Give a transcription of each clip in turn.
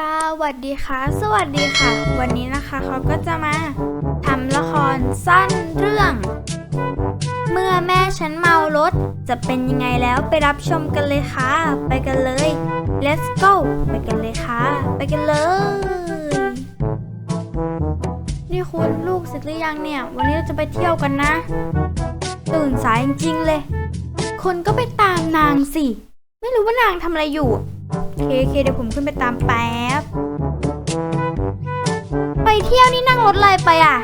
สวัสดีค่ะ สวัสดีค่ะ วันนี้นะคะเขาก็จะมาทำละครสั้นเรื่อง เมื่อแม่ฉันเมารถ จะเป็นยังไงแล้วไปรับชมกันเลยค่ะ ไปกันเลย let's go ไปกันเลยค่ะ ไปกันเลย นี่คุณลูกเสร็จหรือยังเนี่ย วันนี้เราจะไปเที่ยวกันนะ ตื่นสายจริงๆเลย คนก็ไปตามนางสิ ไม่รู้ว่านางทำอะไรอยู่ เคโอเคเดี๋ยวผมขึ้นไปตามแป๊บ ไปเที่ยวนี่นั่งรถอะไรไปอะ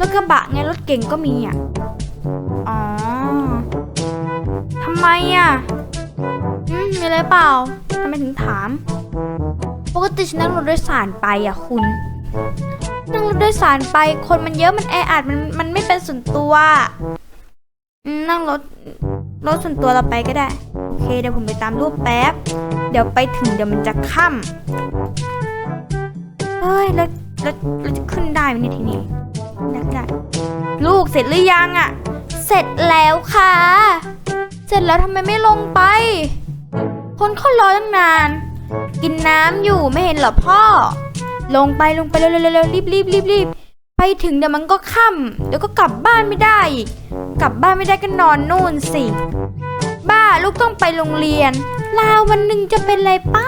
รถกระบะไงรถเก่งก็มีอะ อ๋อทำไมอะอืมมีอะไรเปล่าทำไมถึงถาม ปกติฉันนั่งรถโดยสารไปอะคุณ นั่งรถโดยสารไป คนมันเยอะมันแออัดมันมันไม่เป็นส่วนตัว นั่งรถ รถส่วนตัวเราไปก็ได้ โอเคเดี๋ยวผมไปตามรูปแป๊บ เดี๋ยวไปถึงเดี๋ยวมันจะค่ำเฮ้ยแล้วแล้วแล้วจะขึ้นได้ไหมเนี่ยทีนี้ได้ได้ ลูกเสร็จหรือยังอะ่ะเสร็จแล้วค่ะ เสร็จแล้วทำไมไม่ลงไป คนเขารอตั้งนาน กินน้ำอยู่ไม่เห็นหรอพ่อ ลงไปลงไปเร็วเร็วเร็วรีบรีบรีบรีบไปถึงเดี๋ยวมันก็ค่ำเดี๋ยวก็กลับบ้านไม่ได้อีก กลับบ้านไม่ได้ก็นอนนู่นสิ บ้าลูกต้องไปโรงเรียน ลาวันหนึ่งจะเป็นไรไป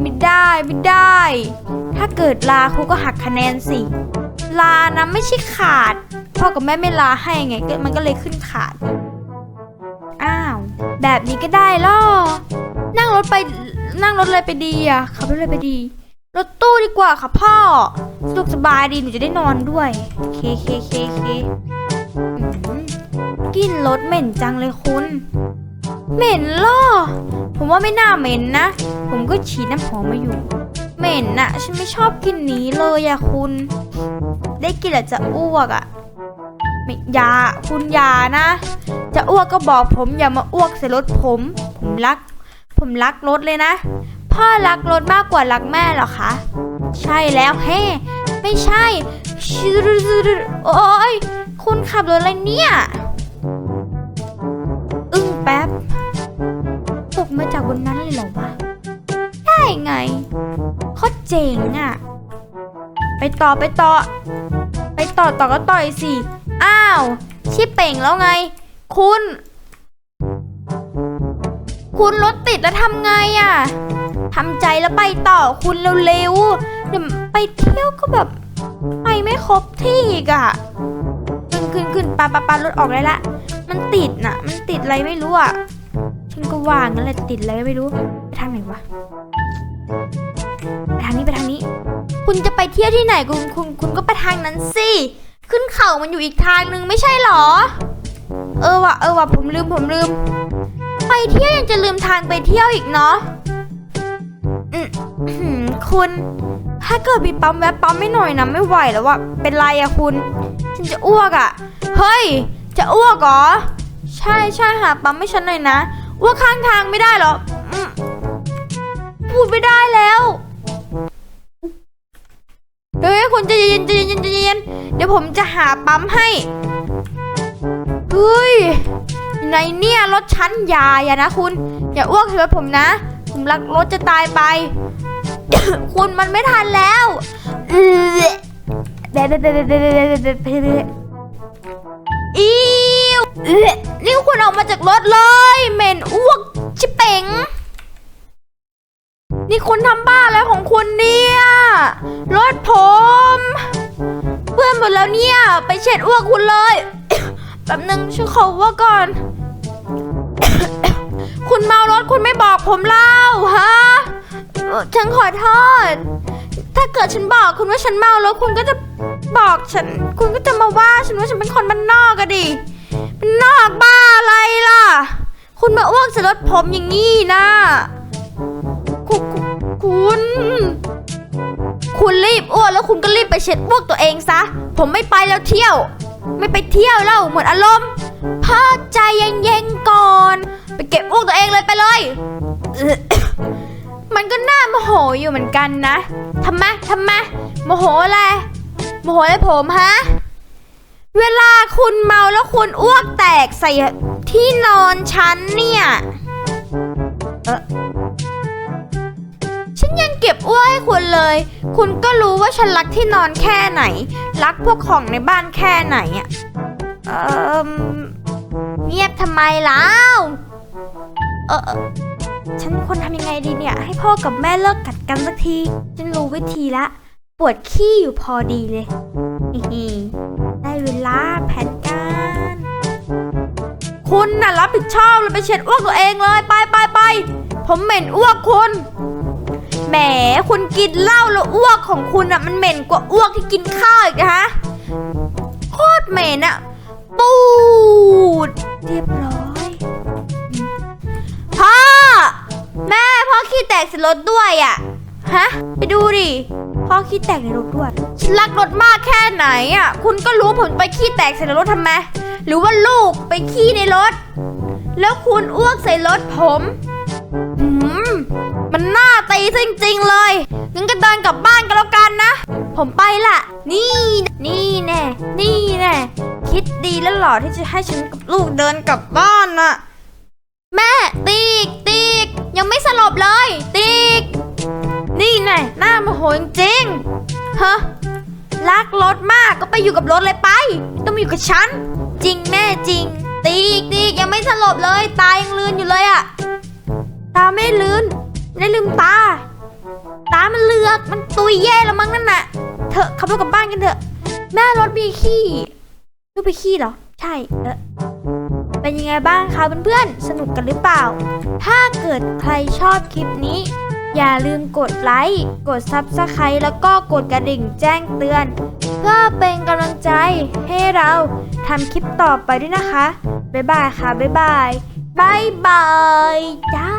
ไม่ได้ไม่ได้ ถ้าเกิดลาครูก็หักคะแนนสิ ลานะไม่ใช่ขาด พ่อกับแม่ไม่ลาให้ไงก็มันก็เลยขึ้นขาด อ้าว แบบนี้ก็ได้ล่อ นั่งรถไปนั่งรถอะไรไปดีอะขับรถอะไรไปดีรถตู้ดีกว่าค่ะพ่อสะดวกสบายดีหนูจะได้นอนด้วย เคเคเคเค กลินรถเหม็นจังเลยคุณ เหม็นล่อ ผมว่าไม่น่าเหม็นนะ ผมก็ฉีดน้ำหอมมาอยู่ เหม็นน่ะฉันไม่ชอบกลินนี้เลยอะคุณ ได้กลินแล้วจะอ้วกอะไม่ยาคุณอยานะ จะอ้วกก็บอกผมอย่ามาอ้วกใส่รถผม ผมรัก ผมรักรถเลยนะ พ่อรักรถมากกว่ารักแม่หรอคะ ใช่แล้วเฮ้ไม่ใช่ชิรุรุรุโอ้ยคุณขับรถอะไรเนี่ย เจ๋งอะไปต่อไปต่อ ไปต่อต่อก็ต่อยสิ อ้าว ชิเป่งแล้วไง คุณ คุณรถติดแล้วทำไงอะทำใจแล้วไปต่อคุณเร็วๆเดี๋ยวไปเที่ยวก็แบบไปไม่ครบที่อีกอะขึ้นขึ้นขึ้นปาปาปารถออกได้ละ มันติดน่ะ มันติดอะไรไม่รู้อะฉันก็ว่างั้นแหละติดอะไรไม่รู้ไปทางไหนวะ คุณจะไปเที่ยวที่ไหนคุณคุณคุณก็ไปทางนั้นสิ ขึ้นเขามันอยู่อีกทางนึงไม่ใช่หรอ เออว่ะเออว่ะผมลืมผมลืม ไปเที่ยวยังจะลืมทางไปเที่ยวอีกเนาะอืมอื้อหือคุณ ถ้าเกิดมีปั๊มแวะปั๊มไม่หน่อยนะไม่ไหวแล้วว่ะเป็นไรอะคุณ ฉันจะอ้วกอะเฮ้ย จะอ้วกเหรอ ใช่ใช่หาปั๊มให้ฉันหน่อยนะอ้วกข้างทางไม่ได้เหรออืมพูดไม่ได้แล้ว ผมจะหาปั๊มให้เฮ้ยในเนี่ยรถชั้นยาอย่านะคุณ อย่าอ้วกใส่รถผมนะ ผมรักรถจะตายไป คุณมันไม่ทันแล้วอีวนี่คุณออกมาจากรถเลยเหม็นอ้วกชิเป๋งนี่คุณทำบ้าแล้วของคุณเนี่ย รถผม เพื่อนหมดแล้วเนี่ย ไปเช็ดอ้วกคุณเลย แป๊บนึงฉันขออ้วกก่อน คุณเมารถคุณไม่บอกผมเล่าฮะฉันขอโทษ ถ้าเกิดฉันบอกคุณว่าฉันเมารถคุณก็จะบอกฉัน คุณก็จะมาว่าฉันว่าฉันเป็นคนบ้านนอกอะดิบ้านนอกบ้าอะไรล่ะ คุณมาอ้วกใส่รถผมอย่างนี้นะคุณ คุณรีบอ้วกแล้วคุณก็รีบไปเช็ดอ้วกตัวเองซะ ผมไม่ไปแล้วเที่ยว ไม่ไปเที่ยวแล้วหมดอารมณ์พ่อใจเย็นๆก่อน ไปเก็บอ้วกตัวเองเลยไปเลย มันก็น่าโมโหอยู่เหมือนกันนะทำไมทำไมโมโหอะไรโมโหอะไรผมฮะเวลาคุณเมาแล้วคุณอ้วกแตกใส่ที่นอนฉันเนี่ย เออ เก็บอ้วให้คุณเลย คุณก็รู้ว่าฉันรักที่นอนแค่ไหน รักพวกของในบ้านแค่ไหนอะเออเงียบทำไมแล้ว เออฉันควรทำยังไงดีเนี่ย ให้พ่อกับแม่เลิกกัดกันสักที ฉันรู้วิธีละ ปวดขี้อยู่พอดีเลยฮิฮิได้เวลาแผนการ คุณน่ะรับผิดชอบเลยไปเช็ดอ้วกตัวเองเลย ไปไปไปผมเหม็นอ้วกคุณ แหมคุณกินเหล้าแล้วอ้วกของคุณอะมันเหม็นกว่าอ้วกที่กินข้าวอีกนะฮะโคตรเหม็นอะปูดเรียบร้อยพ่อแม่พ่อขี้แตกใส่รถด้วยอะฮะไปดูดิพ่อขี้แตกในรถด้วยฉันรักรถมากแค่ไหนอะคุณก็รู้ผมไปขี้แตกใส่รถทำไมหรือว่าลูกไปขี้ในรถ แล้วคุณอ้วกใส่รถผม มันน่าตีจริงๆเลยงั้นก็เดินกลับบ้านกันแล้วกันนะ ผมไปละนี่ นี่แน่ นี่แน่ คิดดีแล้วหรอที่จะให้ฉันกับลูกเดินกลับบ้านน่ะ แม่ตีกตีกยังไม่สลบเลย ตีก นี่แน่หน้าโมโหจริงฮะรักรถมากก็ไปอยู่กับรถเลยไป ต้องมาอยู่กับฉัน จริงแม่จริง ตีกตีกยังไม่สลบเลย ตายังลืนอยู่เลยอะตาไม่ลืน ได้ลืมตา ตามันเลือกมันตุยแย่แล้วมั้งนั่นน่ะ เถอะขับรถกลับบ้านกันเถอะ แม่รถมีขี้ลูกไปขี้เหรอ ใช่เออเป็นยังไงบ้างคะเพื่อนๆ สนุกกันหรือเปล่า ถ้าเกิดใครชอบคลิปนี้ อย่าลืมกดไลค์ กด Subscribe แล้วก็กดกระดิ่งแจ้งเตือน เพื่อเป็นกำลังใจให้เราทำคลิปต่อไปด้วยนะคะ บ๊ายบายค่ะ บ๊ายบาย บ๊ายบายจ้า